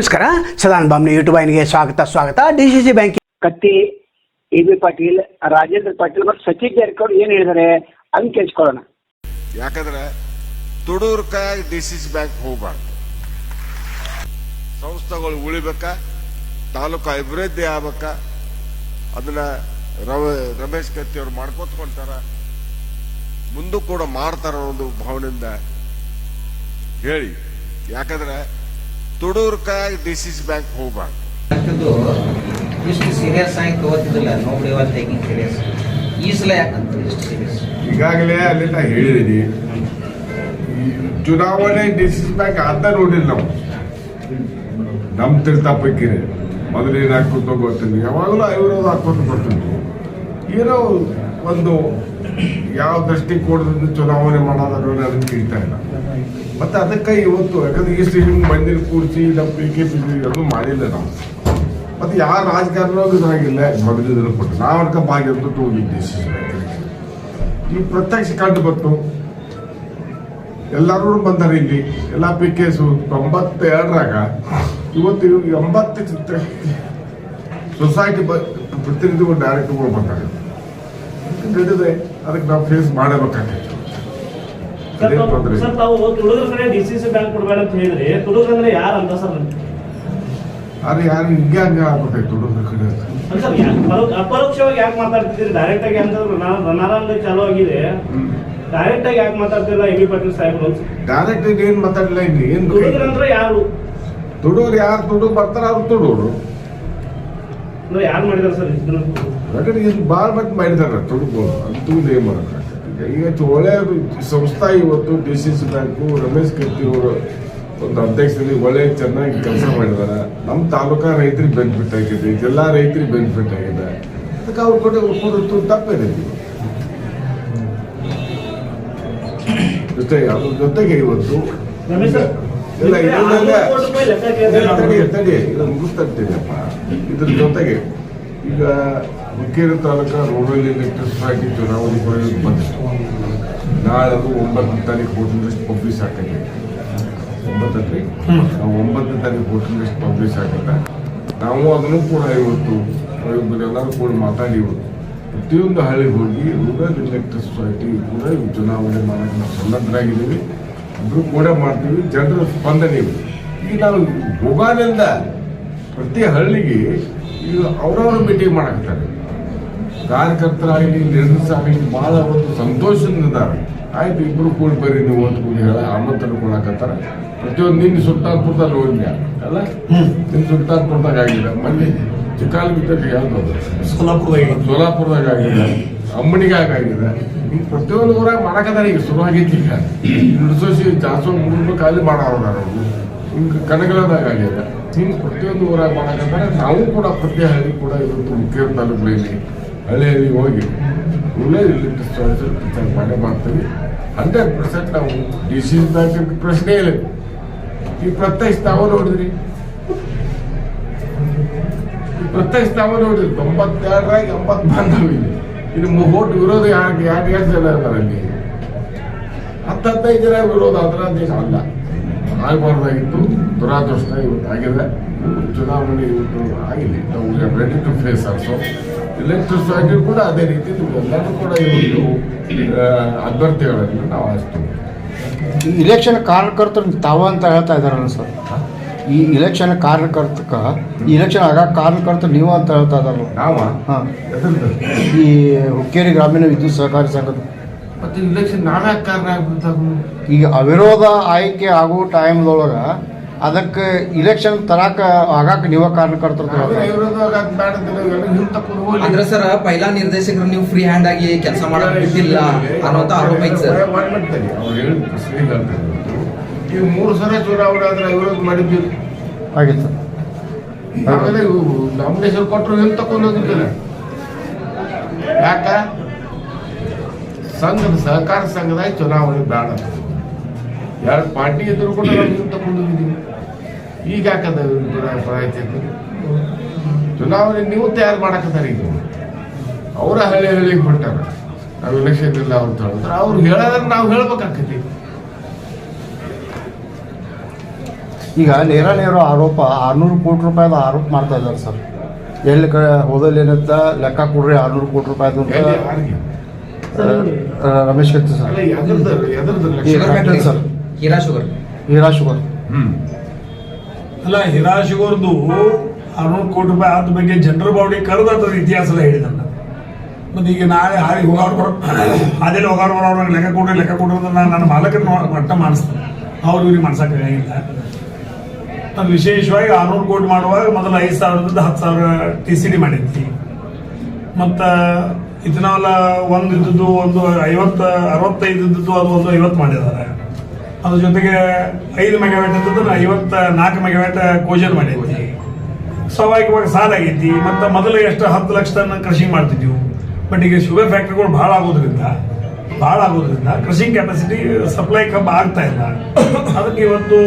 ನಮಸ್ಕಾರ. ಸದಾನ್ ಬಾಮ್ನಿ ಯೂಟ್ಯೂಬ್ ವಾಹಿನಿಗೆ ಸ್ವಾಗತ ಸ್ವಾಗತ. D C C bank Katti A B Patil Rajendra Patil ಮತ್ತು ಸಚಿನ್ ಜಾರಕಿಹೊಳಿ ಏನು ಹೇಳಿದ್ದಾರೆ ಅದನ್ನ ಕೇಳಿಸ್ಕೊಳ್ಳೋಣ. ಯಾಕಂದ್ರೆ ತುಡೂರ್ಕ DCC D C C bank ಹೋಗಬಾರ್ದು. ಸಂಸ್ಥೆಗಳು ಉಳಿಬೇಕ? ತಾಲೂಕು ಅಭಿವೃದ್ಧಿ ಆಗ್ಬೇಕ? ಅದನ್ನ ರವ- ರಮೇಶ್ ಕತ್ತಿ ಅವರು ಮಾಡ್ಕೊತ್ಕೊಂತಾರ. ಮುಂದೂ ಕೂಡ ಮಾಡ್ತಾರ ಅನ್ನೋದು ಒಂದು ಭಾವನೆಯಿಂದ ಹೇಳಿ. ಯಾಕಂದ್ರೆ ತುಡೂರ್ DCC D C C bank ಹೋಗ್ಬಾರ್ದು ಇಷ್ಟು ಸೀರಿಯಸ್ ಆಗಿ ತಗೋತಿದ್ದಿಲ್ಲ ನೋಡಿ ಇವತ್ತು ಟೇಕಿಂಗ್ ಸೀರಿಯಸ್ ಈ ಸಲ ಯಾಕಂತ ಇಷ್ಟು ಸೀರಿಯಸ್ ಈಗಾಗಲೇ ಅಲ್ಲಿ ನಾ ಹೇಳಿದ್ದೀನಿ ಚುನಾವಣೆ ಡಿಸಿಸ್ ಬ್ಯಾಂಕ್ ಅಂತ ನೋಡಿಲ್ಲ ನಾವು. ನಮ್ಮ ತಿರ್ತಾ ಮೊದಲು ಮೊದಲೇನು ಹಾಕ್ಕೊತ ಗೊತ್ತಿಲ್ಲ ಯಾವಾಗಲೂ ಐವತ್ತು ಹಾಕ್ಕೊಂಡು ಬರ್ತಿದ್ವು ಏನೋ ಒಂದು ಯಾವ ದೃಷ್ಟಿಕೋನದಿಂದ ಚುನಾವಣೆ ಮಾಡೋದಾದ್ರೂ ಅದನ್ನು ತಿಳಿತಾ ಇಲ್ಲ. ಮತ್ತೆ ಅದಕ್ಕೆ ಇವತ್ತು ಯಾಕಂದ್ರೆ ಈ ಸ್ಟೇಷನ್ ಮಂದಿನ ಕೂರಿಸಿ ನಮ್ಮ ಪಿ ಕೆ ಪಿ ಅದು ಮಾಡಿಲ್ಲ ನಾವು. ಮತ್ತೆ ಯಾವ ರಾಜಕಾರಣ ಇದಾಗಿಲ್ಲ ಮೊದಲಿದ್ರು ಕೊಟ್ಟು. ನಾವು ಅದಕ್ಕೆ ಭಾಗ್ಯ ಹೋಗಿದ್ದೆ ಈ ಪ್ರತ್ಯಕ್ಷ ಕಂಡು ಬಂತು. ಎಲ್ಲರೂ ಬಂದಾರೆ ಇಲ್ಲಿ. ಎಲ್ಲ ಪಿ ಕೇಸು ತೊಂಬತ್ತೆರಡರಾಗ ಇವತ್ತು ಎಂಬತ್ತು ಚಿತ್ರ ಸೊಸೈಟಿ ಪ್ರತಿನಿಧಿಗಳು ಡೈರೆಕ್ಟ್ಗಳು ಬಂದಾಗ ಅದಕ್ಕೆ ನಾವು ಫೇಸ್ ಮಾಡಬೇಕಾಗಿತ್ತು ಅದೇ ತೊಂದರೆ. ಸರ್ ತಾವು ತುಳುದ್ರ ಕಡೆ ಡಿ ಸಿ ಸಿ ಬ್ಯಾಂಕ್ ಕೊಡಬೇಡ ಅಂತ ಹೇಳಿದ್ರಿ. ತುಳುದ್ರ ಅಂದ್ರೆ ಯಾರು ಅಂತ ಸರ್ ಆದ್ರೆ ಯಾರು ಹಿಂಗೆ ಹಂಗೆ ಆಗ್ಬೇಕಾಯ್ತು ಹುಡುಗರ ಕಡೆ ಅಪರೋಕ್ಷವಾಗಿ ಯಾಕೆ ಮಾತಾಡ್ತಿದ್ದೀರಿ? ಡೈರೆಕ್ಟ್ ಆಗಿ ಅಂತಂದ್ರೆ ರನಾರಂಗ ಚಾಲೂ ಆಗಿದೆ. ಡೈರೆಕ್ಟ್ ಆಗಿ ಯಾಕೆ ಮಾತಾಡ್ತಿಲ್ಲ ಎ ಬಿ ಪಾಟೀಲ್ ಸಾಹೇಬ್ರು? ಡೈರೆಕ್ಟ್ ಏನ್ ಮಾತಾಡಲಿಲ್ಲ ಇಲ್ಲಿ ಏನ್ ಅಂದ್ರೆ ಯಾರು? ತುಡುಗರು ಯಾರು ತುಡುಗರು ಬರ್ತಾರ ಅವ್ರು ತುಡುಗರು ಅಂದ್ರೆ ಯಾರು ಮಾಡಿದಾರೆ ಸರ್ ಇದನ್ನ ಯಾಕಂದ್ರೆ ಇದು ಭಾಳ ಮತ್ತೆ ಮಾಡಿದಾರೆ ತುಡುಗು ಅಂತೂ ಏನು ಮಾಡೋಕ್ಕಾಗತ್ತೆ ಈಗ ಒಳ್ಳೆಯ ಸಂಸ್ಥೆ ಇವತ್ತು D C C bank Ramesh ಕತ್ತಿಯವರು ಒಂದು ಅಧ್ಯಕ್ಷರಲ್ಲಿ ಒಳ್ಳೆ ಚೆನ್ನಾಗಿ ಕೆಲಸ ಮಾಡಿದಾರೆ. ನಮ್ಮ ತಾಲೂಕಾ ರೈತರಿಗೆ ಬೆನಿಫಿಟ್ ಆಗಿದೆ ಎಲ್ಲ ರೈತರಿಗೆ ಬೆನಿಫಿಟ್ ಆಗಿದೆ. ಅದಕ್ಕೆ ಅವ್ರ ಕೊಟ್ಟೆ ಕೊಡುತ್ತು ತಪ್ಪಿದೆ ಜೊತೆ ಅದ್ರ ಜೊತೆಗೆ ಇವತ್ತು ಇಲ್ಲ ತಡಿ ತಡಿ ಮುಗಿಸ್ತಂತೀನಪ್ಪ ಇದ್ರ ಜೊತೆಗೆ ಈಗ ಹುಕ್ಕೇರಿ ತಾಲೂಕ ರೂರಲ್ ಎಲೆಕ್ಟ್ರಿಕ್ ಆಗಿ ಚುನಾವಣೆ ಇವತ್ತು ಬಂದಿತ್ತು ನಾಳೆ ಅದು ಒಂಬತ್ತನೇ ತಾರೀಕು ವೋಟಿಂಗ್ ಲಿಸ್ಟ್ ಪಬ್ಲಿಷ್ ಹಾಕೈತೆ ಒಂಬತ್ತನೇ ನಾವು ಒಂಬತ್ತನೇ ತಾರೀಕು ವೋಟಿಂಗ್ ಲಿಸ್ಟ್ ಪಬ್ಲಿಷ್ ಆಗುತ್ತೆ ನಾವು ಅದನ್ನು ಕೂಡ ಇವತ್ತು ಎಲ್ಲರೂ ಕೂಡ ಮಾತಾಡಿ ಇವತ್ತು. ಪ್ರತಿಯೊಂದು ಹಳ್ಳಿಗೆ ಹೋಗಿ ರೂರಲ್ ಎಲೆಕ್ಟ್ರಿಕ್ ಸೊಸೈಟಿ ಕೂಡ ಚುನಾವಣೆ ಮಾಡೋಕ್ಕೆ ನಾವು ಸನ್ನದ್ಧರಾಗಿದ್ದೀವಿ. ಇಬ್ರು ಕೂಡ ಮಾಡ್ತೀವಿ. ಜನರ ಸ್ಪಂದನೆ ಇವರು ಈಗ ನಾವು ಗೋಗಾನಿಂದ ಪ್ರತಿ ಹಳ್ಳಿಗೆ ಈಗ ಅವರವರು ಮೀಟಿಂಗ್ ಮಾಡಾಕ್ತಾರೆ ಕಾರ್ಯಕರ್ತರಾಗಲಿ ನಿರ್ದೇಶಕರಾಗಲಿ ಭಾಳ ಒಂದು ಸಂತೋಷದಿಂದ ಇದ್ದಾರೆ. ಆಯ್ತು ಇಬ್ರು ಕೂಡ ಬರ್ರಿ ನೀವು ಅಂತ ಕೂಡ ಹೇಳ ಆಮಂತ್ರಣ ಕೊಡಕತ್ತಾರ. ಪ್ರತಿಯೊಂದು ನಿನ್ನ ಸುಲ್ತಾನ್ಪುರದಲ್ಲಿ ಹೋಗ್ಯಾ ಅಲ್ಲ? ನಿನ್ನ ಸುಲ್ತಾನ್ಪುರದಾಗ ಆಗಿಲ್ಲ. ಮೊನ್ನೆ ಚಿಕ್ಕಾಲ್ಬಿದ್ದಲ್ಲಿ ಯಾವ್ದು ಸೋಲಾಪುರದಾಗ ಸೋಲಾಪುರದಾಗ ಆಗಿದೆ ಅಂಬಣಿಗಾಗ ಆಗಿದೆ ಈಗ ಪ್ರತಿಯೊಂದು ಊರಾಗ ಮಾಡಕತ್ತಾರ ಈಗ ಶುರು ಆಗೈತಿ ಈಗ. ನುಡ್ಸೋಸಿ ಜಾಸ್ತಿ ಮೂರು ಖಾಲಿ ಮಾಡೋರು ಹಿಂಗೆ ಕನಗಲದಾಗ ಆಗಿದೆ ಹಿಂಗೆ ಪ್ರತಿಯೊಂದು ಊರಾಗ ಮಾಡಕತ್ತಾರ. ನಾವು ಕೂಡ ಪ್ರತಿ ಹಳ್ಳಿ ಕೂಡ ಇವತ್ತು ಮುಖ್ಯ ತಾಲೂಕುಗಳಲ್ಲಿ ಹಳ್ಳಿ ಹಳ್ಳಿ ಹೋಗಿ, ಒಳ್ಳೆ ವಿಚಾರ ಮಾಡೇ ಮಾಡ್ತೀವಿ. ಹಂಡ್ರೆಡ್ ಪರ್ಸೆಂಟ್ ನಾವು ಡಿ ಸಿ ಪ್ರಶ್ನೆ ಇಲ್ಲ. ಈ ಪ್ರತ್ಯಕ್ಷ ತಾವು ನೋಡಿದ್ರಿ. ಪ್ರತ್ಯಕ್ಷ ತಾವು ನೋಡಿದ್ರಿ. ತೊಂಬತ್ತೆರಡರಾಗ ಎಂಬತ್ತು ಬಾಂಧವ್ಯ ಇದೆ ಓಟ್ ವಿರೋಧ ಯಾಕೆ ಯಾರು ಎಷ್ಟು ಜನ ಇರ್ತಾರೆ ಅಲ್ಲಿ. ಹತ್ತು ಹದಿನೈದು ಜನ ವಿರೋಧ ಅದರ ದೇಶ ಅಲ್ಲ. ಆಗಬಾರ್ದಾಗಿತ್ತು. ದುರಾದೃಷ್ಟ ಇವತ್ತು ಆಗಿದೆ. ಚುನಾವಣೆ ಇವತ್ತು ಆಗಿದೆ. ನಾವು ready to face also electric ಆಗಿ ಕೂಡ ಅದೇ ರೀತಿ ಎಲ್ಲರೂ ಕೂಡ ಇವರು ಅಭ್ಯರ್ಥಿಗಳನ್ನು ನಾವು ಈ ಇಲೆಕ್ಷನ್ ಕಾರ್ಯಕರ್ತರು ತಾವ ಅಂತ ಹೇಳ್ತಾ ಇದ್ದಾರಲ್ಲ ಸರ್? ಈ ಇಲೆಕ್ಷನ್ ಕಾರ್ಯಕರ್ತಕ ಈ ಇಲೆಕ್ಷನ್ ಆಗ ಕಾರ್ಯಕರ್ತರು ನೀವು ಅಂತ ಹೇಳ್ತಾ ಇದಾರಲ್ಲ ನಾವ? ಹಾಂ. ಈ ಹುಕ್ಕೇರಿ ಗ್ರಾಮೀಣ ವಿದ್ಯುತ್ ಸಹಕಾರಿ ಸಂಘದ ಮತ್ತೆ ಇಲೆಕ್ಷನ್ ನಾವ್ಯಾಕೆ ಕಾರಣ ಆಗ್ಬಿಡ್ತಾವು ಈಗ ಅವಿರೋಧ ಆಯ್ಕೆ ಆಗೋ ಟೈಮ್ದೊಳಗೆ ಅದಕ್ಕೆ ಇಲೆಕ್ಷನ್ ತರಾಕ ಆಗಾಕ ನೀವ ಕಾರ್ಯಕರ್ತರು ಎಲ್ಲ. ಅಂದ್ರೆ ಸರ್ ಪೈಲಾ ನಿರ್ದೇಶಕರು ನೀವು ಫ್ರೀ ಹ್ಯಾಂಡ್ ಆಗಿ ಕೆಲಸ ಮಾಡಕ್ ಬಿಟ್ಟಿಲ್ಲ ಅನ್ನೋಂತ ಆರೋಪ ಐತೆ ಸರ್. ಈಗ ಮೂರು ಸಲ ಚುನಾವಣೆ ಆದ್ರೆ ವಿರೋಧ ಮಾಡಿದ್ವಿ ಆಗಿತ್ತು ಆಮೇಲೆ ನಾಮಿನೇಷನ್ ಕೊಟ್ಟರು ಹಿಂದ್ ತಕೊಂಡು ಹೋಗಿದ್ದಿಲ್ಲ ಯಾಕ ಸಂಘದ ಸಹಕಾರ ಸಂಘದಾಗ ಚುನಾವಣೆ ಬೇಡ. ಎರಡು ಪಾರ್ಟಿ ಇದ್ರು ಕೂಡ ನಾವು ಹೋಗಿದ್ದೀವಿ ಈಗ ಯಾಕದ ಪರಾಯ್ತಿ ಚುನಾವಣೆ ನೀವು ತಯಾರು ಮಾಡಕತ್ತಾರ ಈಗ. ಅವರ ಹಳ್ಳಿ ಹಳ್ಳಿಗೆ ಹೊಂಟಾರ ನಾವು ಎಲೆಕ್ಷನ್ ಇಲ್ಲ ಅಂತ ಹೇಳಿದ್ರೆ ಅವ್ರು ಹೇಳೋದ್ರ ನಾವು ಹೇಳ್ಬೇಕಾಕತಿ ಈಗ ನೇರ ನೇರ ಆರೋಪ ಆರ್ನೂರು ಕೋಟಿ ರೂಪಾಯಿದ ಆರೋಪ ಮಾಡ್ತಾ ಇದ್ದಾರೆ ಸರ್. ಎಲ್ಲಿ ಕ ಹೋದಲ್ಲಿ ಏನಂತ ಲೆಕ್ಕ ಕೊಡ್ರಿ ಆರ್ನೂರು ಕೋಟಿ ರೂಪಾಯಿ ಅಂತ. Ramesh Katti sir. Hira sugar. Hira sugar. ಹ್ಮ್. ಅಲ್ಲ ಹಿರಾಶಿಗೋರ್ದು ಆರ್ನೂರು ಕೋಟಿ ರೂಪಾಯಿ ಆದ ಬಗ್ಗೆ ಜನರ ಬಾವಡಿ ಕರೆದ ಇತಿಹಾಸ ಹೇಳಿದಲ್ಲ ಮತ್ತೆ ಈಗ ನಾಳೆ ಹಾಗೆ ಹೋಗಾಡ್ ಬರೋ ಅದೇ ಹೋಗಾಡ್ ಬರೋ ಅವ್ರಿಗೆ ಲೆಕ್ಕ ಕೊಡ್ರಿ ಲೆಕ್ಕ ಕೊಡ್ರಿ ಅಂದ್ರೆ ನಾನು ನನ್ನ ಮಾಲಕರನ್ನ ಮಟ್ಟ ಮಾಡಿಸ್ತೇನೆ ಅವ್ರು ಇವ್ರಿಗೆ ಮಾಡ್ಸಕ್ಕಾಗಿಲ್ಲ ನಾನು ವಿಶೇಷವಾಗಿ ಆರ್ನೂರು ಕೋಟಿ ಮಾಡುವಾಗ ಮೊದಲು ಐದು ಸಾವಿರದಿಂದ ಹತ್ತು ಸಾವಿರ ಟಿ ಸಿ ಡಿ ಮಾಡಿದ್ವಿ. ಮತ್ತು ಇದನ್ನೆಲ್ಲ ಒಂದು ಇದ್ದದ್ದು ಒಂದು ಐವತ್ತು ಅರವತ್ತೈದು ಇದ್ದದ್ದು ಅದು ಒಂದು ಐವತ್ತು ಮಾಡಿದ್ದಾರೆ. ಅದ್ರ ಜೊತೆಗೆ ಐದು ಮೆಗಾವ್ಯಾಟ್ ಅಂತಂದ್ರೆ ಐವತ್ತ ನಾಲ್ಕು ಮೆಗಾವ್ಯಾಟ್ ಕೋಜನ್ ಮಾಡಿದ್ವಿ. ಸ್ವಾಭಾವಿಕವಾಗಿ ಸಾಲ ಆಗೈತಿ. ಮತ್ತು ಮೊದಲು ಎಷ್ಟು ಹತ್ತು ಲಕ್ಷ ಟನ್ ಕೃಷಿ ಮಾಡ್ತಿದ್ವಿ. ಬಟ್ ಈಗ ಶುಗರ್ ಫ್ಯಾಕ್ಟ್ರಿಗಳು ಭಾಳ ಆಗೋದ್ರಿಂದ ಭಾಳ ಆಗೋದ್ರಿಂದ ಕೃಷಿಂಗ್ ಕೆಪಾಸಿಟಿ ಸಪ್ಲೈ ಕಮ್ ಆಗ್ತಾ ಇಲ್ಲ. ಅದಕ್ಕೆ ಇವತ್ತು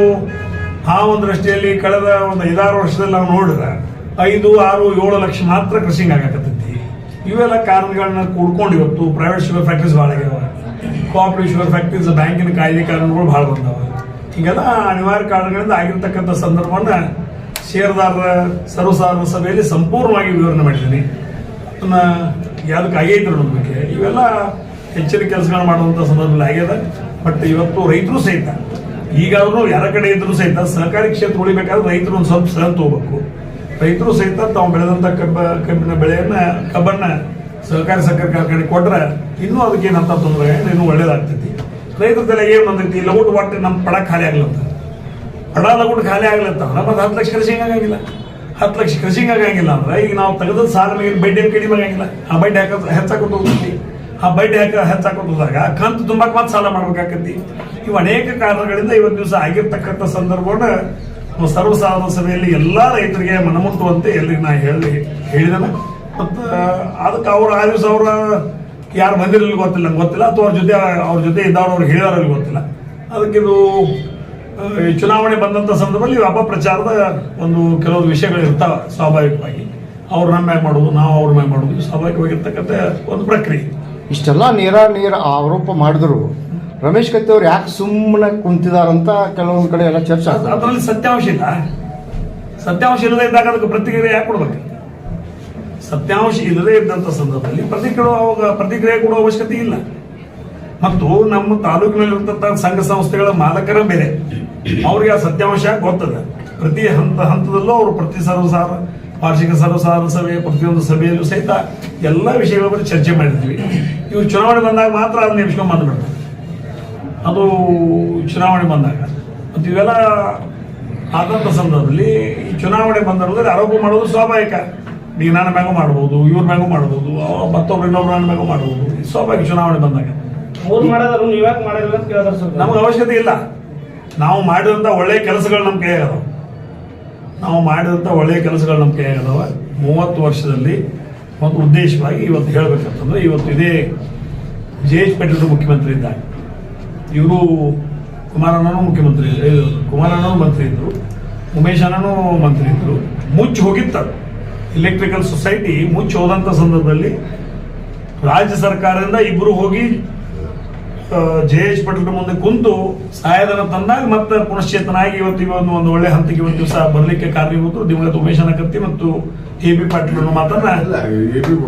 ಆ ಒಂದು ದೃಷ್ಟಿಯಲ್ಲಿ ಕಳೆದ ಒಂದು ಐದಾರು ವರ್ಷದಲ್ಲಿ ನಾವು ನೋಡಿದ್ರೆ ಐದು, ಆರು, ಏಳು ಲಕ್ಷ ಮಾತ್ರ ಕೃಷಿಂಗ್ ಆಗಕತ್ತೈತಿ. ಇವೆಲ್ಲ ಕಾರಣಗಳನ್ನ ಕೂಡ್ಕೊಂಡು ಇವತ್ತು ಪ್ರೈವೇಟ್ ಶುಗರ್ ಫ್ಯಾಕ್ಟ್ರೀಸ್ ಭಾಳ ಕೋಆಪರೇಟಿವ್ ಶುಗರ್ ಫ್ಯಾಕ್ಟ್ರೀಸ್ ಬ್ಯಾಂಕಿನ ಕಾಯ್ದೆ ಕಾನೂನುಗಳು ಭಾಳ ಬಂದಾವ ಹೀಗೆಲ್ಲ ಅನಿವಾರ್ಯ ಕಾರಣಗಳಿಂದ ಆಗಿರ್ತಕ್ಕಂಥ ಸಂದರ್ಭವನ್ನ ಷೇರುದಾರರ ಸರ್ವಸಾಧಾರಣ ಸಭೆಯಲ್ಲಿ ಸಂಪೂರ್ಣವಾಗಿ ವಿವರಣೆ ಮಾಡಿದ್ದೀನಿ. ಅದನ್ನ ಯಾವುದಕ್ಕೆ ಆಗೈತೆ ಅನ್ನೋದ್ರ ಇವೆಲ್ಲ ಹೆಚ್ಚಿನ ಕೆಲಸಗಳು ಮಾಡುವಂಥ ಸಂದರ್ಭದಲ್ಲಿ ಆಗ್ಯದ. ಬಟ್ ಇವತ್ತು ರೈತರು ಸಹಿತ, ಈಗಾದರೂ ಯಾರ ಕಡೆ ಇದ್ರು ಸಹಿತ, ಸಹಕಾರಿ ಕ್ಷೇತ್ರ ಉಳಿಬೇಕಾದ್ರೆ ರೈತರು ಒಂದು ಸ್ವಲ್ಪ ಸಹ ತಗೋಬೇಕು ರೈತರು ಸಹಿತ ತಾವು ಬೆಳೆದಂಥ ಕಬ್ಬ, ಕಬ್ಬಿನ ಬೆಳೆಯನ್ನ, ಕಬ್ಬನ್ನ ಸಹಕಾರಿ ಸಕ್ಕರೆ ಕಾರ್ಖಾನೆ ಕೊಟ್ರೆ ಇನ್ನೂ ಅದಕ್ಕೆ ಏನಂತ ತೊಂದರೆ ಇನ್ನೂ ಒಳ್ಳೇದಾಗ್ತೈತಿ. ರೈತರ ತಲೆ ಏನು ಬಂದೈತಿ ಲಗುಟ್ ಒಟ್ಟು ನಮ್ಮ ಪಡ ಖಾಲಿ ಆಗ್ಲಂತ ಪಡ ಲಗುಟ್ ಖಾಲಿ ಆಗ್ಲಂತ ಮತ್ತೆ ಹತ್ತು ಲಕ್ಷ ಕೃಷಿ ಆಗಂಗಿಲ್ಲ. ಹತ್ತು ಲಕ್ಷ ಕೃಷಿ ಆಗಂಗಿಲ್ಲ ಅಂದ್ರೆ ಈಗ ನಾವು ತೆಗೆದ ಸಾಲ ಮೇಲೆ ಬಡ್ಡಿ ಕಡಿಮೆ ಆಗಂಗಿಲ್ಲ. ಆ ಬಡ್ಡಿ ಹಾಕ ಹೆಚ್ಚಾಕೊಂಡು ಹೋಗ್ತೈತಿ. ಆ ಬಡ್ಡಿ ಹಾಕ ಹೆಚ್ಚಾಕೊಂಡು ಹೋದಾಗ ಕಂತು ತುಂಬಾ ಮತ್ತೆ ಸಾಲ ಮಾಡ್ಬೇಕಾಕತಿ ಇವು ಅನೇಕ ಕಾರಣಗಳಿಂದ ಇವತ್ತು ದಿವಸ ಆಗಿರ್ತಕ್ಕಂಥ ಸಂದರ್ಭವನ್ನು ಸರ್ವಸಾಧಾರಣ ಸಭೆಯಲ್ಲಿ ಎಲ್ಲಾ ರೈತರಿಗೆ ಮನಮುಟ್ಟುವಂತೆ ಎಲ್ಲಿ ನಾ ಹೇಳಿ ಹೇಳಿದನ ಮತ್ತು ಅದಕ್ಕೆ ಅವ್ರು ಆ ದಿವಸ ಅವರ ಯಾರು ಬಂದಿರಲಿಲ್ಲ ಗೊತ್ತಿಲ್ಲ. ನಂಗೆ ಗೊತ್ತಿಲ್ಲ ಅಥವಾ ಅವ್ರ ಜೊತೆ ಅವ್ರ ಜೊತೆ ಇದ್ದವ್ರು ಅವ್ರು ಹೇಳಿದಾರಲ್ಲಿ ಗೊತ್ತಿಲ್ಲ. ಅದಕ್ಕೆ ಇದು ಈ ಚುನಾವಣೆ ಬಂದಂಥ ಸಂದರ್ಭದಲ್ಲಿ ಅಪಪ್ರಚಾರದ ಒಂದು ಕೆಲವೊಂದು ವಿಷಯಗಳು ಇರ್ತಾವೆ ಸ್ವಾಭಾವಿಕವಾಗಿ. ಅವ್ರು ನಮ್ಮ ಮ್ಯಾಗ ಮಾಡೋದು ನಾವು ಅವ್ರ ಮ್ಯಾಗ ಮಾಡೋದು ಸ್ವಾಭಾವಿಕವಾಗಿರ್ತಕ್ಕಂಥ ಒಂದು ಪ್ರಕ್ರಿಯೆ. ಇಷ್ಟೆಲ್ಲ ನೇರ ನೇರ ಆರೋಪ ಮಾಡಿದ್ರು. ರಮೇಶ್ ಕತ್ತಿ ಅವ್ರು ಯಾಕೆ ಸುಮ್ಮನೆ ಕುಂತಿದಾರಂತ ಕೆಲವೊಂದು ಕಡೆ ಎಲ್ಲ ಚರ್ಚೆ ಅದರಲ್ಲಿ ಸತ್ಯಾಂಶ ಇಲ್ಲ. ಸತ್ಯಾಂಶ ಇಲ್ಲದೆ ಇದ್ದಾಗ ಅದಕ್ಕೆ ಪ್ರತಿಕ್ರಿಯೆ ಯಾಕೆ ಕೊಡ್ಬೇಕು? ಸತ್ಯಾಂಶ ಇಲ್ಲದೇ ಇದ್ದಂಥ ಸಂದರ್ಭದಲ್ಲಿ ಪ್ರತಿಕ್ರಿಯೆ ಅವಾಗ ಪ್ರತಿಕ್ರಿಯೆ ಕೊಡುವ ಅವಶ್ಯಕತೆ ಇಲ್ಲ. ಮತ್ತು ನಮ್ಮ ತಾಲೂಕಿನಲ್ಲಿರ್ತಂಥ ಸಂಘ ಸಂಸ್ಥೆಗಳ ಮಾಲಕರ ಬೇರೆ ಅವ್ರಿಗೆ ಆ ಸತ್ಯಾಂಶ ಗೊತ್ತದ. ಪ್ರತಿ ಹಂತ ಹಂತದಲ್ಲೂ ಅವರು ಪ್ರತಿ ಸರ್ವಸಾರ, ವಾರ್ಷಿಕ ಸರ್ವಸಾರ ಸಭೆ, ಪ್ರತಿಯೊಂದು ಸಭೆಯಲ್ಲೂ ಸಹಿತ ಎಲ್ಲ ವಿಷಯಗಳ ಬಗ್ಗೆ ಚರ್ಚೆ ಮಾಡಿದ್ವಿ. ಇವು ಚುನಾವಣೆ ಬಂದಾಗ ಮಾತ್ರ ಅದನ್ನ ನೆನೆಸ್ಕೊಂಡ್ ಬಂದ್ಬಿಡ್ತಾರೆ ಅದು ಚುನಾವಣೆ ಬಂದಾಗ. ಮತ್ತು ಇವೆಲ್ಲ ಆದಂಥ ಸಂದರ್ಭದಲ್ಲಿ ಚುನಾವಣೆ ಬಂದರಲ್ಲಿ ಆರೋಪ ಮಾಡೋದು ಸ್ವಾಭಾವಿಕ. ಈಗ ನನ್ನ ಮ್ಯಾಗೂ ಮಾಡ್ಬೋದು ಇವ್ರ ಮ್ಯಾಗೂ ಮಾಡ್ಬೋದು ಮತ್ತೊಬ್ರು ಇನ್ನೊಬ್ರು ನನ್ನ ಮ್ಯಾಗೂ ಮಾಡ್ಬೋದು ಸ್ವಾಭಾವಿಕ ಚುನಾವಣೆ ಬಂದಾಗ. ನಮ್ಗೆ ಅವಶ್ಯಕತೆ ಇಲ್ಲ. ನಾವು ಮಾಡಿದಂಥ ಒಳ್ಳೆಯ ಕೆಲಸಗಳು ನಮ್ಮ ಆಗದವ. ನಾವು ಮಾಡಿದಂಥ ಒಳ್ಳೆಯ ಕೆಲಸಗಳು ನಮ್ಮ ಆಗದವ. ಮೂವತ್ತು ವರ್ಷದಲ್ಲಿ ಒಂದು ಉದ್ದೇಶವಾಗಿ ಇವತ್ತು ಹೇಳ್ಬೇಕಂತಂದ್ರೆ ಇವತ್ತು ಇದೇ ಜೆ ಎಚ್ ಪಟೇಲ್ ಮುಖ್ಯಮಂತ್ರಿ ಇದ್ದಾಗ ಇವರು ಕುಮಾರಣ್ಣನೂ ಮುಖ್ಯಮಂತ್ರಿ ಕುಮಾರಣ್ಣನೂ ಮಂತ್ರಿ ಇದ್ರು ಉಮೇಶ್ ಅಣ್ಣನೂ ಮಂತ್ರಿ ಇದ್ರು. ಮುಚ್ಚಿ ಹೋಗಿತ್ತ ಇಲೆಕ್ಟ್ರಿಕಲ್ ಸೊಸೈಟಿ ಮುಚ್ಚಿ ಹೋದಂಥ ಸಂದರ್ಭದಲ್ಲಿ ರಾಜ್ಯ ಸರ್ಕಾರದಿಂದ ಇಬ್ಬರು ಹೋಗಿ ಜೆ ಎಚ್ ಪಟೇಲ್ ಮುಂದೆ ಕುಂತು ಸಹಾಯಧನ ತಂದಾಗ ಮತ್ತೆ ಪುನಶ್ಚೇತನಾಗಿ ಇವತ್ತು ಇವ ಒಂದು ಒಂದು ಒಳ್ಳೆ ಹಂತಕ್ಕೆ ಒಂದು ದಿವಸ ಬರಲಿಕ್ಕೆ ಕಾರಣೀಭೂತರು ದಿವಂಗತ ಉಮೇಶ್ ಅನಕತ್ತಿ ಮತ್ತು ಎ ಬಿ ಪಾಟೀಲ್ ಮಾತನ್ನ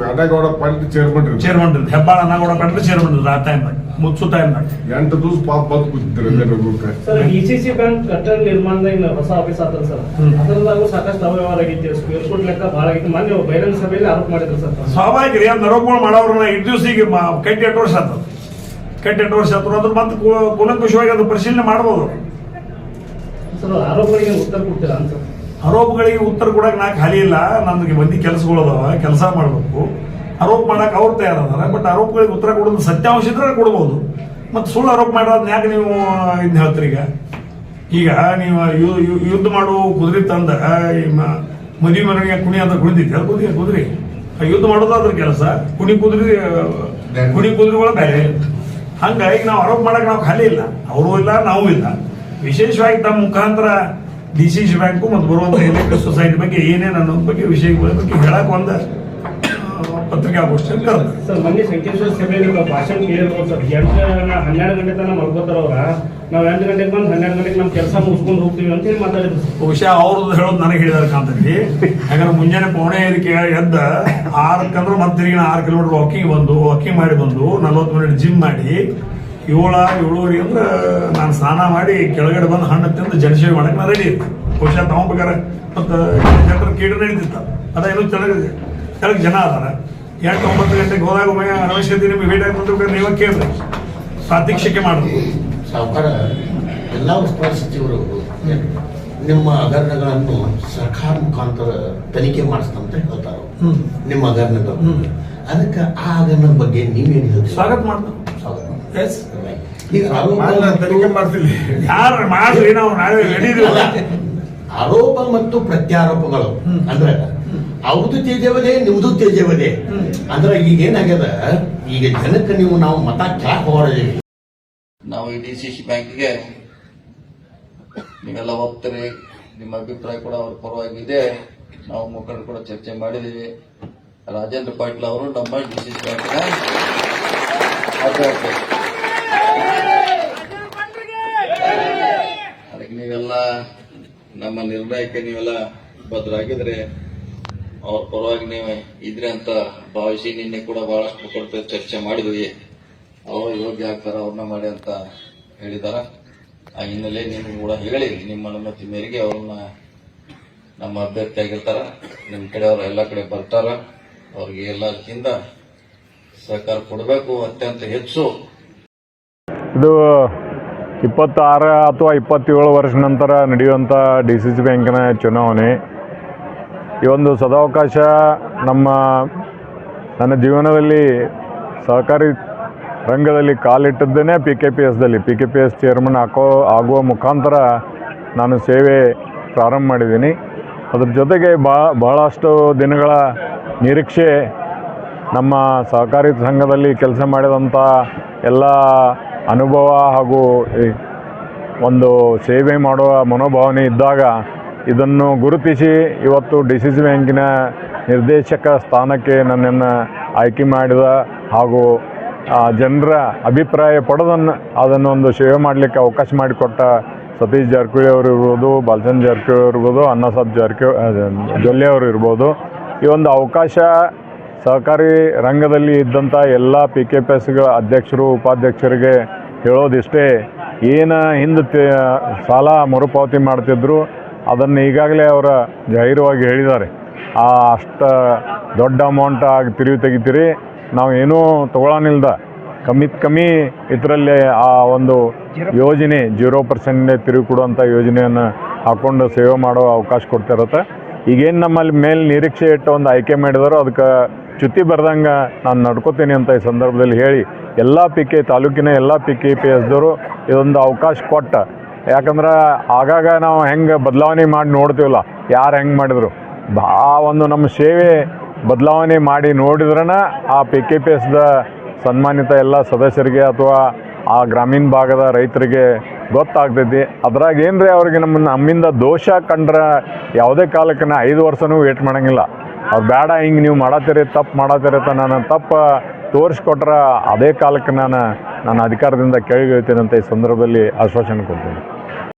Annagouda Patil chairman. Chairman Hebbal Annagouda Patil chairman ಆ ಟೈಮ್ ಮುಚ್ಚು ಟೈಮ್ನಾಗ ಎಂಟು ದಿವಸ ಪಾಪ ಬಂದು ಕೂತಿದ್ರು ಅಲ್ಲೇ sir D C C bank ಕಟ್ಟಡ ನಿರ್ಮಾಣದ ಇನ್ನು ಹೊಸ ಆಫೀಸ್ ಆತದ ಸರ್. ಅದರಲ್ಲಾಗೂ ಸಾಕಷ್ಟು ಅವ್ಯವಹಾರ ಆಗೈತಿ ಸ್ಕ್ವೇರ್ ಫುಟ್ ಲೆಕ್ಕ ಭಾಳ ಆಗಿತ್ತು. ಮೊನ್ನೆ ಬಹಿರಂಗ ಸಭೆಯಲ್ಲಿ ಆರೋಪ ಮಾಡಿದ್ರು ಸರ್. ಸ್ವಾಭಾವಿಕ ರೀ ನರೋಪಣ ಮಾಡೋರನ್ನ ಇಟ್ಟು ದಿವಸ ಈಗ ಕಟ್ಟಿ ಎಂಟು ವರ್ಷ ಆತದ. ಕಟ್ಟಿ ಎಂಟು ವರ್ಷ ಆತರು ಅದ್ರ ಮತ್ತೆ ಕು- ಕೂಲಂಕುಷವಾಗಿ ಅದು ಪರಿಶೀಲನೆ ಮಾಡ್ಬೋದು. ಆರೋಪಗಳಿಗೆ ಉತ್ತರ ಕೊಡ್ತೀರಾ ಅಂತ. ಆರೋಪಗಳಿಗೆ ಉತ್ತರ ಕೊಡಕ್ಕೆ ನಾ ಖಾಲಿ ಇಲ್ಲ. ನನಗೆ ಮಂದಿ ಕೆಲಸಗಳು ಅದಾವ ಕೆಲಸ ಮಾಡಬೇಕು. ಆರೋಪ ಮಾಡಕ್ಕೆ ಅವ್ರು ತಯಾರದಾರ ಬಟ್ ಆರೋಪಗಳಿಗೆ ಉತ್ತರ ಕೊಡೋದು ಸತ್ಯಾಂಶ ಇದ್ರೆ ಕೊಡ್ಬೋದು. ಮತ್ತು ಸುಳ್ಳು ಆರೋಪ ಮಾಡೋದನ್ನ ಯಾಕೆ ನೀವು ಇದು ಹೇಳ್ತೀರಿ ಈಗ? ಈಗ ನೀವು ಯು- ಯು- ಯುದ್ಧ ಮಾಡು ಕುದುರೆ ತಂದ ಮದುವೆ ಮನೆಗೆ ಕುಣಿ ಅಂತ ಕುಣಿದಿದ್ದೆ ಅದು ಕುದುರೆ ಕುದುರೆ. ಆ ಯುದ್ಧ ಮಾಡೋದಾದ್ರ ಕೆಲಸ. ಕುಣಿ ಕುದುರೆ ಕುಣಿ ಕುದುರೆಗಳು ಬೇರೆ. ಹಂಗಾಗಿ ನಾವು ಆರೋಪ ಮಾಡಕ್ಕೆ ನಾವು ಖಾಲಿ ಇಲ್ಲ. ಅವರು ಇಲ್ಲ, ನಾವು ಇಲ್ಲ. ವಿಶೇಷವಾಗಿ ತಮ್ಮ ಮುಖಾಂತರ ಡಿ ಸಿ ಸಿ ಬ್ಯಾಂಕು ಮತ್ತು ಬರುವಂಥ ಸೊಸೈಟಿ ಬಗ್ಗೆ ಏನೇನು ಅನ್ನೋದ್ರ ಬಗ್ಗೆ ವಿಷಯಗಳ ಬಗ್ಗೆ ಹೇಳಕ್ ಒಂದು. ಪತ್ರಿಕಾಗೋಷ್ಠಿಯಲ್ಲಿ ಕರೆದ್ರು. ಸರ್ ಮೊನ್ನೆ ಸಂಕೇಶ್ವರ ಸಭೆಯಲ್ಲಿ ಭಾಷಣ ಕೇಳಿರ್ಬೋದು ಸರ್ ಎಂಟು ಹನ್ನೆರಡು ಗಂಟೆ ತನಕ ಮಲ್ಕೋತಾರ ಅವ್ರ. ನಾವು ಎಂಟು ಗಂಟೆಗೆ ಬಂದು ಹನ್ನೆರಡು ಗಂಟೆಗೆ ನಮ್ಮ ಕೆಲಸ ಮುಗಿಸ್ಕೊಂಡು ಹೋಗ್ತೀವಿ ಅಂತ ಹೇಳಿ ಮಾತಾಡಿದ್ರು ಬಹುಶಃ ಅವ್ರದ್ದು ಹೇಳೋದು ನನಗೆ ಹೇಳಿದಾರೆ ಕಾಂತಲ್ಲಿ ಯಾಕಂದ್ರೆ ಮುಂಜಾನೆ ಪೌಣೆ ಐದಕ್ಕೆ ಎದ್ದ ಆರಕ್ಕಂದ್ರೆ ಮತ್ತೆ ತಿರುಗಿ ಆರು ಕಿಲೋಮೀಟರ್ ವಾಕಿಂಗ್ ಬಂದು ವಾಕಿಂಗ್ ಮಾಡಿ ಬಂದು ನಲ್ವತ್ತು ಮಿನಿಟ್ ಜಿಮ್ ಮಾಡಿ ಏಳ ಏಳುವರೆ ಅಂದ್ರೆ ನಾನು ಸ್ನಾನ ಮಾಡಿ ಕೆಳಗಡೆ ಬಂದು ಹಣ್ಣು ತಿಂದು ಜನಸೇವೆ ಮಾಡಕ್ಕೆ ನಾನು ರೆಡಿ ಇತ್ತು ಬಹುಶಃ ತಗೊಂಬೇಕಾರೆ ಮತ್ತು ಜನರ ಕೀಟ ನಡೀತಿತ್ತ. ಅದ ಏನು ಚೆನ್ನಾಗಿದೆ ಕೆಳಗೆ ಜನ ಅದಾರ. ಎಂಟು ಒಂಬತ್ತು ಗಂಟೆಗೆ ಹೋದಾಗ ಒಮ್ಮೆ ರಮೇಶ್ ಗತಿ ನಿಮಗೆ ಭೇಟಿ ಆಗಿ ಬಂದ್ರೆ ನೀವೇ ಕೇಳಿದ್ರಿ? ಪ್ರಾತ್ಯಕ್ಷಿಕೆ ಮಾಡಿದ್ರು ಸಾವುಕಾರ ಎಲ್ಲ ಉಸ್ತುವಾರಿ ಸಚಿವರು ನಿಮ್ಮ ಹಗರಣಗಳನ್ನು ಸರ್ಕಾರ ಮುಖಾಂತರ ತನಿಖೆ ಮಾಡಿಸ್ತಂತ ಹೇಳ್ತಾರ. ನಿಮ್ಮ ಹಗರಣಗಳು. ಅದಕ್ಕೆ ಆ ಹಗರಣದ ಬಗ್ಗೆ ನೀವೇನು ಹೇಳ್ತೀರಿ? ಸ್ವಾಗತ ಮಾಡ್ತಾರೆ ಸ್ವಾಗತ. ಈಗ ತನಿಖೆ ಮಾಡ್ತೀನಿ. ಯಾರು ಮಾಡ್ರಿ ನಾವು ನಾಳೆ ಆರೋಪ ಮತ್ತು ಪ್ರತ್ಯಾರೋಪಗಳು. ಅಂದ್ರೆ ಅವ್ರದ್ದು ತೇಜವದೆ ನಿಮ್ದು ತೇಜವದೆ ಅಂದ್ರೆ ಈಗ ಏನಾಗ್ಯದ? ಈಗ ಜನಕ್ಕೆ ನೀವು ನಾವು ಮತ ಕೆಳಕ್ ಹೋಗಿದ್ದೀವಿ ನಾವು ಈ ಡಿ ಸಿ ಸಿ ಬ್ಯಾಂಕ್ಗೆ ನೀವೆಲ್ಲ ಹೋಗ್ತೀರಿ ನಿಮ್ಮ ಅಭಿಪ್ರಾಯ ಕೂಡ ಅವ್ರ ಪರವಾಗಿದೆ ನಾವು ಮುಖಂಡ ಕೂಡ ಚರ್ಚೆ ಮಾಡಿದೀವಿ ರಾಜೇಂದ್ರ ಪಾಟೀಲ್ ಅವರು ನಮ್ಮ ಡಿ ಸಿ ಸಿ ಬ್ಯಾಂಕಿನ ಅದಕ್ಕೆ ನೀವೆಲ್ಲ ನಮ್ಮ ನಿರ್ಣಯಕ್ಕೆ ನೀವೆಲ್ಲ ಬದ್ಧರಾಗಿದ್ರೆ ಅವ್ರ ಪರವಾಗಿ ನೀವು ಇದ್ರಿ ಅಂತ ಭಾವಿಸಿ ನಿನ್ನೆ ಕೂಡ ಬಹಳಷ್ಟು ಮುಖಂಡರ ಚರ್ಚೆ ಮಾಡಿದ್ವಿ. ಅವರು ಯೋಗ್ಯ ಆಗ್ತಾರ, ಅವ್ರನ್ನ ಮಾಡಿ ಅಂತ ಹೇಳಿದಾರ. ಆ ಹಿನ್ನೆಲೆ ನಿಮ್ಗೆ ಕೂಡ ಹೇಳಿ, ನಿಮ್ಮ ಅನುಮತಿ ಮೇರೆಗೆ ಅವ್ರನ್ನ ನಮ್ಮ ಅಭ್ಯರ್ಥಿ ಆಗಿರ್ತಾರ. ನಿಮ್ಮ ಕಡೆ ಅವ್ರು ಎಲ್ಲ ಕಡೆ ಬರ್ತಾರ. ಅವ್ರಿಗೆ ಎಲ್ಲದಕ್ಕಿಂತ ಸಹಕಾರ ಕೊಡಬೇಕು, ಅತ್ಯಂತ ಹೆಚ್ಚು. ಇದು ಇಪ್ಪತ್ತಾರು ಅಥವಾ ಇಪ್ಪತ್ತೇಳು ವರ್ಷ ನಂತರ ನಡೆಯುವಂಥ ಡಿ ಸಿ ಸಿ ಬ್ಯಾಂಕಿನ ಚುನಾವಣೆ. ಈ ಒಂದು ಸದಾವಕಾಶ ನಮ್ಮ ನನ್ನ ಜೀವನದಲ್ಲಿ ಸಹಕಾರಿ ರಂಗದಲ್ಲಿ ಕಾಲಿಟ್ಟಿದ್ದೇನೆ P K P ಎಸ್ದಲ್ಲಿ P K P S chairman ಹಾಕೋ, ಆಗುವ ಮುಖಾಂತರ ನಾನು ಸೇವೆ ಪ್ರಾರಂಭ ಮಾಡಿದ್ದೀನಿ. ಅದ್ರ ಜೊತೆಗೆ ಬಾ, ಬಹಳಷ್ಟು ದಿನಗಳ ನಿರೀಕ್ಷೆ ನಮ್ಮ ಸಹಕಾರಿ ಸಂಘದಲ್ಲಿ ಕೆಲಸ ಮಾಡಿದಂಥ ಎಲ್ಲ ಅನುಭವ ಹಾಗೂ ಒಂದು ಸೇವೆ ಮಾಡುವ ಮನೋಭಾವನೆ ಇದ್ದಾಗ ಇದನ್ನು ಗುರುತಿಸಿ ಇವತ್ತು ಡಿ ಸಿ ಸಿ ಬ್ಯಾಂಕಿನ ನಿರ್ದೇಶಕ ಸ್ಥಾನಕ್ಕೆ ನನ್ನನ್ನು ಆಯ್ಕೆ ಮಾಡಿದ ಹಾಗೂ ಜನರ ಅಭಿಪ್ರಾಯ ಪಡೆದನ್ನು ಅದನ್ನು ಒಂದು ಸೇವೆ ಮಾಡಲಿಕ್ಕೆ ಅವಕಾಶ ಮಾಡಿಕೊಟ್ಟ ಸತೀಶ್ ಜಾರಕಿಹೊಳಿ ಅವರು ಇರ್ಬೋದು, ಬಾಲಚಂದ್ರ ಜಾರಕಿಹೊಳಿ ಇರ್ಬೋದು ಅನ್ನಸಾಬ್ ಜಾರಕಿಹೊಳಿ ಜೊಲ್ಲೆ ಅವರು ಇರ್ಬೋದು. ಈ ಒಂದು ಅವಕಾಶ ಸಹಕಾರಿ ರಂಗದಲ್ಲಿ ಇದ್ದಂಥ ಎಲ್ಲ ಪಿ ಕೆ ಪಿ ಎಸ್ಗಳ ಅಧ್ಯಕ್ಷರು, ಉಪಾಧ್ಯಕ್ಷರಿಗೆ ಹೇಳೋದಿಷ್ಟೇ. ಏನು ಹಿಂದೆ ಸಾಲ ಮರುಪಾವತಿ ಮಾಡ್ತಿದ್ರು ಅದನ್ನು ಈಗಾಗಲೇ ಅವರ ಜಾಹೀರವಾಗಿ ಹೇಳಿದ್ದಾರೆ. ಆ ಅಷ್ಟು ದೊಡ್ಡ ಅಮೌಂಟ್ ಆಗಿ ತಿರುವಿ ತೆಗಿತೀರಿ. ನಾವು ಏನೂ ತೊಗೊಳನಿಲ್ದ ಕಮ್ಮಿ ಕಮ್ಮಿ ಇದರಲ್ಲಿ ಆ ಒಂದು ಯೋಜನೆ ಜೀರೋ ಪರ್ಸೆಂಟ್ ತಿರುವಿ ಕೊಡುವಂಥ ಯೋಜನೆಯನ್ನು ಹಾಕ್ಕೊಂಡು ಸೇವೆ ಮಾಡೋ ಅವಕಾಶ ಕೊಡ್ತಿರತ್ತೆ ಈಗೇನು ನಮ್ಮಲ್ಲಿ ಮೇಲೆ ನಿರೀಕ್ಷೆ ಇಟ್ಟು ಒಂದು ಆಯ್ಕೆ ಮಾಡಿದಾರೋ ಅದಕ್ಕೆ ಚ್ಯುತಿ ಬರ್ದಂಗೆ ನಾನು ನಡ್ಕೋತೀನಿ ಅಂತ ಈ ಸಂದರ್ಭದಲ್ಲಿ ಹೇಳಿ ಎಲ್ಲ ಪಿ ಕೆ ತಾಲೂಕಿನ ಎಲ್ಲ ಪಿ ಕೆ ಪಿ ಎಸ್ದವರು ಇದೊಂದು ಅವಕಾಶ ಕೊಟ್ಟ ಯಾಕಂದ್ರೆ ಆಗಾಗ ನಾವು ಹೆಂಗೆ ಬದಲಾವಣೆ ಮಾಡಿ ನೋಡ್ತೀವಲ್ಲ, ಯಾರು ಹೆಂಗೆ ಮಾಡಿದ್ರು. ಆ ಒಂದು ನಮ್ಮ ಸೇವೆ ಬದಲಾವಣೆ ಮಾಡಿ ನೋಡಿದ್ರನ ಆ ಪಿ ಕೆ ಪಿ ಎಸ್ದ ಸನ್ಮಾನಿತ ಎಲ್ಲ ಸದಸ್ಯರಿಗೆ ಅಥವಾ ಆ ಗ್ರಾಮೀಣ ಭಾಗದ ರೈತರಿಗೆ ಗೊತ್ತಾಗ್ತೈತಿ. ಅದ್ರಾಗ ಏನ್ರಿ ಅವ್ರಿಗೆ ನಮ್ಮ ನಮ್ಮಿಂದ ದೋಷ ಕಂಡ್ರೆ ಯಾವುದೇ ಕಾಲಕ್ಕೆ ನಾ ಐದು ವರ್ಷನೂ ವೇಟ್ ಮಾಡಂಗಿಲ್ಲ. ಅವ್ರು ಬೇಡ ಹಿಂಗೆ ನೀವು ಮಾಡತ್ತೀರಿ ತಪ್ಪು ಮಾಡತ್ತೀರಿ ಅಂತ ನಾನು ತಪ್ಪು ತೋರಿಸ್ಕೊಟ್ರೆ ಅದೇ ಕಾಲಕ್ಕೆ ನಾನು ನನ್ನ ಅಧಿಕಾರದಿಂದ ಕೆಳಗಿಳ್ತೀನಿ ಅಂತ ಈ ಸಂದರ್ಭದಲ್ಲಿ ಆಶ್ವಾಸನೆ ಕೊಡ್ತೀನಿ.